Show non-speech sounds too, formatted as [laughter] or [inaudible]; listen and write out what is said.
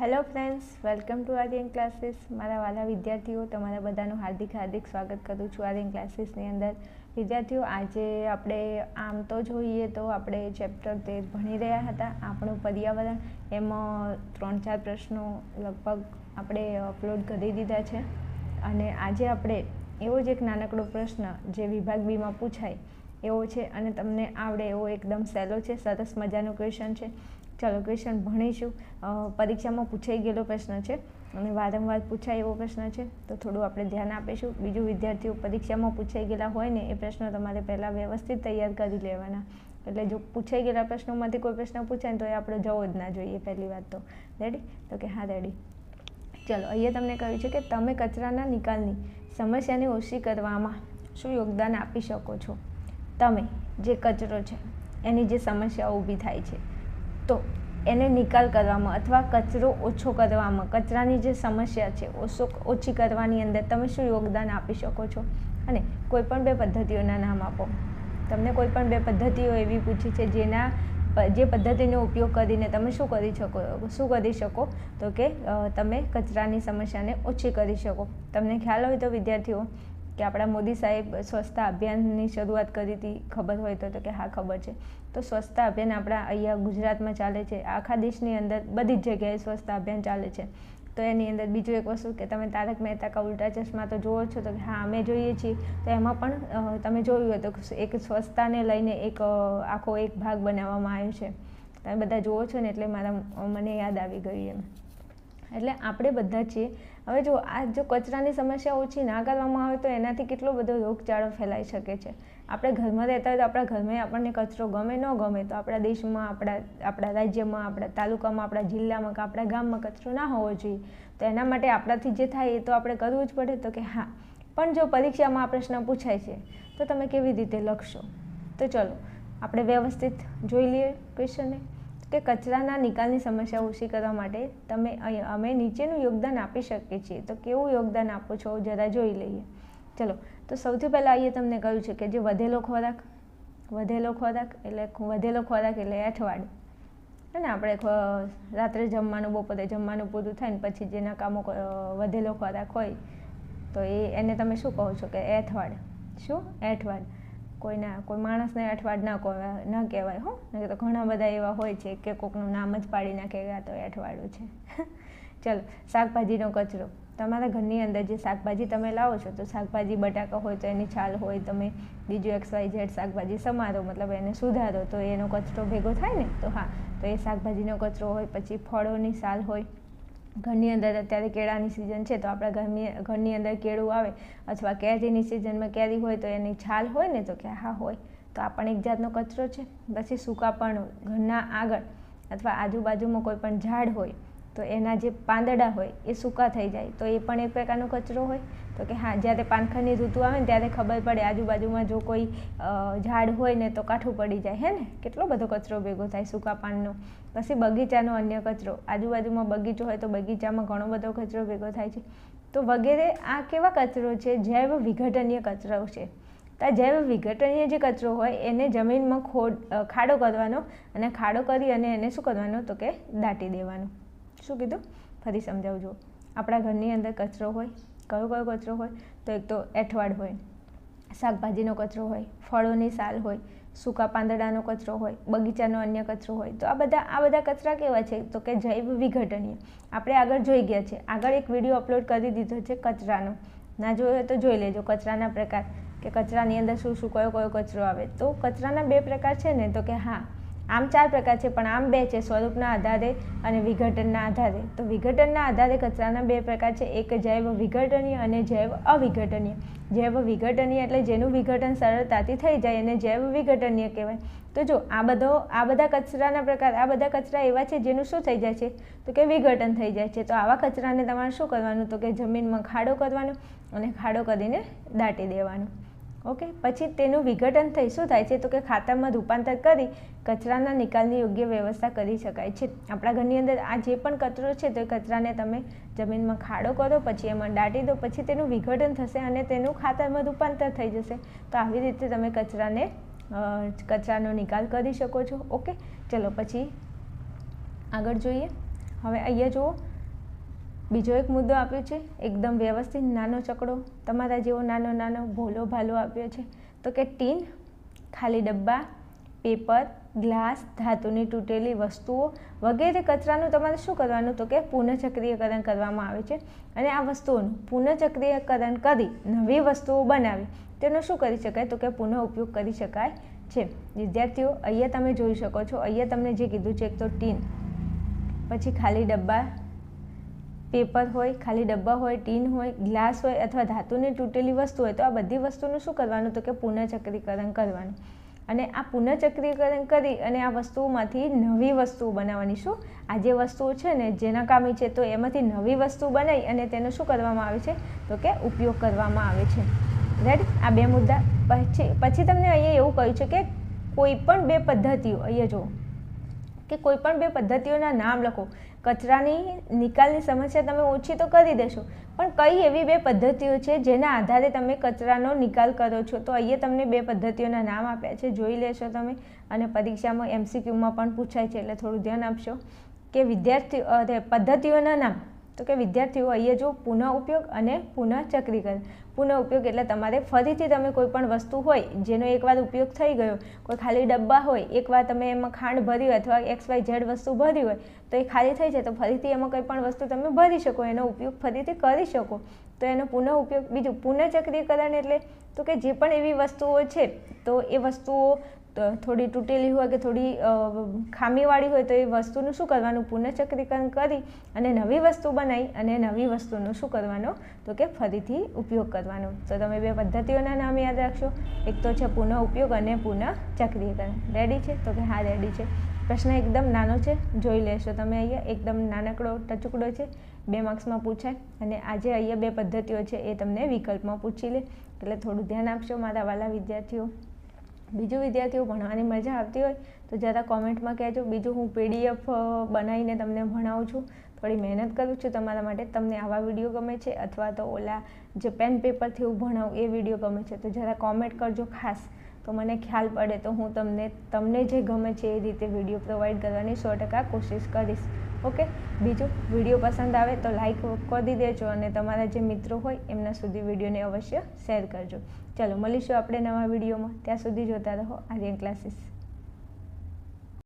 Hello friends welcome to Aryan classes મારા વાલા વિદ્યાર્થીઓ, તમારા બધાનું હાર્દિક હાર્દિક સ્વાગત કરું છું આર્યન ક્લાસીસની અંદર. વિદ્યાર્થીઓ, આજે આપણે આમ તો જોઈએ તો આપણે ચેપ્ટર તે ભણી રહ્યા હતા. આપણું પર્યાવરણ, એમાં ત્રણ ચાર પ્રશ્નો લગભગ આપણે અપલોડ કરી દીધા છે. અને આજે આપણે એવો જ એક નાનકડો પ્રશ્ન જે વિભાગ બીમાં પૂછાય એવો છે. અને તમને આવડે એવો એકદમ સહેલો છે, સરસ મજાનો ક્વેશ્ચન છે. ચાલો ક્વેશ્ચન ભણીશું. પરીક્ષામાં પૂછાઈ ગયેલો પ્રશ્ન છે અને વારંવાર પૂછાય એવો પ્રશ્ન છે. તો થોડું આપણે ધ્યાન આપીશું. બીજું વિદ્યાર્થીઓ પરીક્ષામાં પૂછાઈ ગયેલા હોય ને એ પ્રશ્નો તમારે પહેલાં વ્યવસ્થિત તૈયાર કરી લેવાના. એટલે જો પૂછાઈ ગયેલા પ્રશ્નોમાંથી કોઈ પ્રશ્ન પૂછાય ને તો એ આપણે જવો જ ના જોઈએ પહેલી વાત તો. રેડી તો કે હા રેડી ચલો, અહીંયા તમને કહ્યું છે કે તમે કચરાના નિકાલની સમસ્યાને ઓછી કરવામાં શું યોગદાન આપી શકો છો? તમે જે કચરો છે, એની જે સમસ્યાઓ ઊભી થાય છે તો એને નિકાલ કરવામાં અથવા કચરો ઓછો કરવામાં, કચરાની જે સમસ્યા છે, ઓછો, ઓછી કરવાની અંદર તમે શું યોગદાન આપી શકો છો? અને કોઈપણ બે પદ્ધતિઓના નામ આપો. તમને કોઈપણ બે પદ્ધતિઓ એવી પૂછી છે જેના જે પદ્ધતિનો ઉપયોગ કરીને તમે શું કરી શકો, શું કરી શકો? તો કે તમે કચરાની સમસ્યાને ઓછી કરી શકો. તમને ખ્યાલ હોય તો વિદ્યાર્થીઓ કે આપણા મોદી સાહેબ સ્વચ્છતા અભિયાનની શરૂઆત કરી હતી, ખબર હોય તો કે હા, ખબર છે. તો સ્વચ્છતા અભિયાન આપણા અહીંયા ગુજરાતમાં ચાલે છે. આખા દેશની અંદર બધી જ જગ્યાએ સ્વચ્છતા અભિયાન ચાલે છે. તો એની અંદર બીજું એક વસ્તુ કે તમે તારક મહેતા કા ઉલ્ટા ચશ્મા તો જુઓ છો તો હા, અમે જોઈએ છીએ. તો એમાં પણ તમે જોયું હોય તો એક સ્વચ્છતાને લઈને એક આખો એક ભાગ બનાવવામાં આવ્યો છે. તમે બધા જુઓ છો ને એટલે મારા મને યાદ આવી ગયું એમ. એટલે આપણે બધા છીએ હવે જો આ જો કચરાની સમસ્યા ઓછી ના કરવામાં આવે તો એનાથી કેટલો બધો રોગચાળો ફેલાઈ શકે છે. આપણે ઘરમાં રહેતા હોય તો આપણા ઘરમાં આપણને કચરો ગમે ન ગમે તો આપણા દેશમાં, આપણા આપણા રાજ્યમાં, આપણા તાલુકામાં, આપણા જિલ્લામાં કે આપણા ગામમાં કચરો ના હોવો જોઈએ. તો એના માટે આપણાથી જે થાય એ તો આપણે કરવું જ પડે તો કે હા. પણ જો પરીક્ષામાં આ પ્રશ્ન પૂછાય છે, તો તમે કેવી રીતે લખશો? તો ચલો, આપણે વ્યવસ્થિત જોઈ લઈએ ક્વેશ્ચનને કે કચરાના નિકાલની સમસ્યા ઓછી કરવા માટે તમે અમે નીચેનું યોગદાન આપી શકીએ છીએ. તો કેવું યોગદાન આપો છો? જરા જોઈ લઈએ. ચલો, તો સૌથી પહેલાં અહીંયા તમને કહ્યું છે કે જે વધેલો ખોરાક વધેલો ખોરાક એટલે વધેલો ખોરાક એટલે અઠવાડિયું. અને આપણે રાત્રે જમવાનું, બપોરે જમવાનું પૂરું થાય ને પછી જેના કામો વધેલો ખોરાક હોય, તો એ, એને તમે શું કહો છો કે એઠવાડ શું? એઠવાડ કોઈના, કોઈ માણસને અઠવાડ ના કહેવાય ન કહેવાય, હો. તો ઘણા બધા એવા હોય છે કે કોકનું નામ જ પાડી નાખે આ તો અઠવાડું છે. [laughs] ચલો, શાકભાજીનો કચરો. તમારા ઘરની અંદર જે શાકભાજી તમે લાવો છો, તો શાકભાજી, બટાકા હોય તો એની છાલ હોય, તમે બીજું એક્સ, વાય, ઝેડ શાકભાજી સમારો, મતલબ એને સુધારો, તો એનો કચરો ભેગો થાય ને, તો હા, તો એ શાકભાજીનો કચરો હોય, પછી ફળોની સાલ હોય ઘરની અંદર અત્યારે કેળાની સિઝન છે તો આપણા ઘરની ઘરની અંદર કેળું આવે અથવા કેરીની સિઝનમાં કેરી હોય તો એની છાલ હોય ને તો કે હા હોય. તો આ પણ એક જાતનો કચરો છે. પછી સૂકા પણ ઘરના આગળ અથવા આજુબાજુમાં કોઈ પણ ઝાડ હોય તો એના જે પાંદડા હોય એ સૂકા થઈ જાય. તો એ પણ એક પ્રકારનો કચરો હોય. તો કે હા, જ્યારે પાનખરની ઋતુ આવે ને ત્યારે ખબર પડે આજુબાજુમાં જો કોઈ ઝાડ હોય ને તો કાઠું પડી જાય, હે ને? કેટલો બધો કચરો ભેગો થાય સૂકા પાનનો. પછી બગીચાનો અન્ય કચરો. આજુબાજુમાં બગીચો હોય તો બગીચામાં ઘણો બધો કચરો ભેગો થાય છે. તો વગેરે આ કેવા કચરો છે? જૈવ વિઘટનીય કચરો છે. તો આ જૈવ વિઘટનીય જે કચરો હોય એને જમીનમાં ખોડ ખાડો કરવાનો અને ખાડો કરી અને એને શું કરવાનો? તો કે દાટી દેવાનો. શું કીધું? ફરી સમજાવજો. આપણા ઘરની અંદર કચરો હોય કયો કયો કચરો હોય? તો એક તો એઠવાડ હોય, શાકભાજીનો કચરો હોય, ફળોની સાલ હોય, સૂકા પાંદડાનો કચરો હોય, બગીચાનો અન્ય કચરો હોય. તો આ બધા આ બધા કચરા કેવા છે? તો કે જૈવ વિઘટનીય. આપણે આગળ જોઈ ગયા છે. આગળ એક વીડિયો અપલોડ કરી દીધો છે કચરાનો. ના જોયો તો જોઈ લેજો, કચરાના પ્રકાર. કે કચરાની અંદર શું શું, કયો કયો કચરો આવે. તો કચરાના બે પ્રકાર છે ને, તો કે હા આમ ચાર પ્રકાર છે, પણ આમ બે છે, સ્વરૂપના આધારે અને વિઘટનના આધારે. તો વિઘટનના આધારે કચરાના બે પ્રકાર છે, એક જૈવ વિઘટનીય અને જૈવ અવિઘટનીય. જૈવ વિઘટનીય એટલે જેનું વિઘટન સરળતાથી થઈ જાય અને જૈવ વિઘટનીય કહેવાય. તો જો આ બધો, આ બધા કચરાના પ્રકાર, આ બધા કચરા એવા છે જેનું શું થઈ જાય છે? તો કે વિઘટન થઈ જાય છે. તો આવા કચરાને તમારે શું કરવાનું? તો કે જમીનમાં ખાડો કરવાનો અને ખાડો કરીને દાટી દેવાનું. ઓકે પછી તેનું વિઘટન થઈ શું થાય છે? તો કે ખાતરમાં રૂપાંતર કરી કચરાના નિકાલની યોગ્ય વ્યવસ્થા કરી શકાય છે. આપણા ઘરની અંદર આ જે પણ કચરો છે, તો કચરાને તમે જમીનમાં ખાડો કરો, પછી એમાં દાટી દો, પછી તેનું વિઘટન થશે અને તેનું ખાતરમાં રૂપાંતર થઈ જશે. તો આવી રીતે તમે કચરાને કચરાનો નિકાલ કરી શકો છો. ઓકે ચલો પછી આગળ જોઈએ. હવે અહીંયા જુઓ બીજો એક મુદ્દો આપ્યો છે, એકદમ વ્યવસ્થિત નાનો ચકડો. તમારા જેવો નાનો નાનો ભોલો ભાલો આપ્યો છે. તો કે ટીન, ખાલી ડબ્બા, પેપર, ગ્લાસ, ધાતુની તૂટેલી વસ્તુઓ વગેરે કચરાનું તમારે શું કરવાનું? તો કે પુનઃચક્રીયકરણ કરવામાં આવે છે. અને આ વસ્તુઓનું પુનઃચક્રીયકરણ કરી નવી વસ્તુઓ બનાવી, તેનો શું કરી શકાય? તો કે પુનઃ ઉપયોગ કરી શકાય છે. વિદ્યાર્થીઓ, અહીંયા તમે જોઈ શકો છો. અહીંયા તમને જે કીધું છે, એક તો ટીન, પછી ખાલી ડબ્બા પેપર હોય, ખાલી ડબ્બા હોય, ટીન હોય, ગ્લાસ હોય અથવા ધાતુની તૂટેલી વસ્તુ હોય તો આ બધી વસ્તુનું શું કરવાનું? તો કે પુનઃચક્રીકરણ કરવાનું. અને આ પુનઃચક્રીકરણ કરી અને આ વસ્તુઓમાંથી નવી વસ્તુઓ બનાવવાની. શું? આ જે વસ્તુઓ છે ને, જેના કામી છે, તો એમાંથી નવી વસ્તુ બનાવી અને તેનો શું કરવામાં આવે છે? તો કે ઉપયોગ કરવામાં આવે છે. રાઈટ આ બે મુદ્દા. પછી પછી તમને અહીંયા એવું કહ્યું છે કે કોઈ પણ બે પદ્ધતિઓ, અહીંયા જુઓ. કે કોઈ પણ બે પદ્ધતિઓના નામ લખો. કચરાની નિકાલની સમસ્યા તમે ઓછી તો કરી દેશો. પણ કઈ એવી બે પદ્ધતિઓ છે જેના આધારે તમે કચરાનો નિકાલ કરો છો? તો અહીંયા તમને બે પદ્ધતિઓના નામ આપ્યા છે. જોઈ લેશો તમે. અને પરીક્ષામાં એમસીક્યુમાં પણ પૂછાય છે, એટલે થોડું ધ્યાન આપશો. કે વિદ્યાર્થીઓ પદ્ધતિઓના નામ. તો કે વિદ્યાર્થીઓ અહીંયા જો પુનઃ ઉપયોગ અને પુનઃ ચક્રીકરણ પુનઃ ઉપયોગ એટલે તમારે ફરીથી તમે કોઈ પણ વસ્તુ હોય, જેનો એકવાર ઉપયોગ થઈ ગયો, કોઈ ખાલી ડબ્બા હોય એકવાર તમે એમાં ખાંડ ભરી અથવા એક્સ વાય ઝેડ વસ્તુ ભરી હોય, તો એ ખાલી થઈ જાય, તો ફરીથી એમાં કોઈ પણ વસ્તુ તમે ભરી શકો, એનો ઉપયોગ ફરીથી કરી શકો. તો એનો પુનઃ ઉપયોગ બીજું પુનઃચક્રીકરણ એટલે, તો કે જે પણ એવી વસ્તુઓ છે, તો એ વસ્તુઓ થોડી તૂટેલી હોય કે થોડી ખામીવાળી હોય તો એ વસ્તુનું શું કરવાનું? પુનઃચક્રીકરણ કરી અને નવી વસ્તુ બનાવી અને નવી વસ્તુનું શું કરવાનું? તો કે ફરીથી ઉપયોગ કરવાનો. તો તમે બે પદ્ધતિઓના નામ યાદ રાખશો. એક તો છે પુનઃ ઉપયોગ અને પુનઃ ચક્રીકરણ રેડી છે? તો કે હા રેડી છે. પ્રશ્ન એકદમ નાનો છે. જોઈ લેશો તમે અહીંયા. એકદમ નાનકડો, ટચુકડો છે. બે માર્ક્સમાં પૂછાય. અને આજે અહીંયા બે પદ્ધતિઓ છે એ તમને વિકલ્પમાં પૂછી લે. એટલે થોડું ધ્યાન આપશો મારા વાલા વિદ્યાર્થીઓ. બીજું વિદ્યાર્થીઓ ભણવાની મજા આવતી હોય તો જરા કોમેન્ટમાં કહેજો. બીજું હું પીડીએફ બનાવીને તમને ભણાવું છું. થોડી મહેનત કરું છું તમારા માટે. તમને આવા વીડિયો ગમે છે અથવા તો ઓલા જે પેન પેપરથી હું ભણાવું એ વીડિયો ગમે છે તો જરા કોમેન્ટ કરજો ખાસ. તો મને ખ્યાલ પડે તો હું તમને તમને જે ગમે છે એ રીતે વીડિયો પ્રોવાઈડ કરવાની સો ટકા કોશિશ કરીશ. ઓકે? બીજું, વીડિયો પસંદ આવે તો લાઈક કરી દેજો અને તમારા જે મિત્રો હોય એમના સુધી વિડીયોને અવશ્ય શેર કરજો. ચાલો મળીશું આપણે નવા વિડીયોમાં. ત્યાં સુધી જોતા રહો આર્યન ક્લાસીસ.